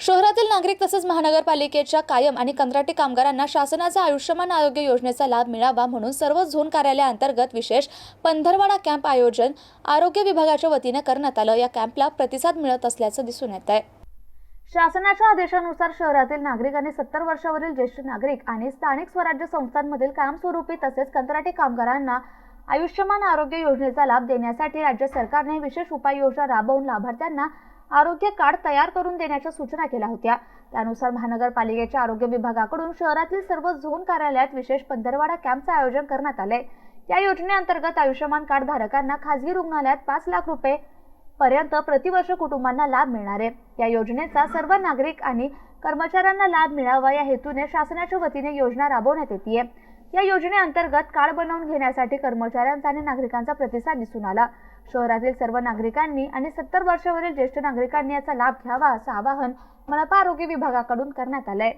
शहरातील नागरिक तसेच महानगरपालिकेच्या कायम आणि कंत्राटी कामगारांना शासनाचा आयुष्यमान आरोग्य योजनेचा लाभ मिळावा म्हणून सर्व झोन कार्यालयाअंतर्गत विशेष पंधरवाडा कॅम्प आयोजन आरोग्य विभागाच्या वतीने करण्यात आलं. या कॅम्पला प्रतिसाद मिळत असल्याचं दिसून येत आहे शासनाच्या आदेशानुसार शहरातील नागरिक आणि सत्तर वर्षावरील ज्येष्ठ नागरिक आणि स्थानिक स्वराज्य संस्थांमधील कामस्वरूपी तसेच कंत्राटी कामगारांना आयुष्यमान आरोग्य योजनेचा लाभ देण्यासाठी राज्य सरकारने विशेष उपाययोजना राबवून लाभार्थ्यांना आरोग्य कार्ड तयार करून देण्याच्या सूचना केल्या होत्या. त्यानुसार महानगरपालिकेच्या आरोग्य विभागाकडून शहरातील सर्व झोन कार्यालयात विशेष पंधरवाडा कॅम्पचं आयोजन करण्यात आले. या योजनेअंतर्गत आयुष्यमान कार्ड धारकांना खासगी रुग्णालयात पाच लाख रुपये पर्यंत प्रतिवर्ष कुटुंबांना लाभ मिळणार. आहे या योजनेचा सर्व नागरिक आणि कर्मचाऱ्यांना लाभ मिळावा या हेतूने शासनाच्या वतीने योजना राबवण्यात येते या योजनेअंतर्गत कार्ड बनवून घेण्यासाठी कर्मचाऱ्यांचा आणि नागरिकांचा प्रतिसाद दिसून आला. शहरातील सर्व नागरिकांनी आणि सत्तर वर्षावरील ज्येष्ठ नागरिकांनी याचा लाभ घ्यावा असं आवाहन मनपा आरोग्य विभागाकडून करण्यात आलंय.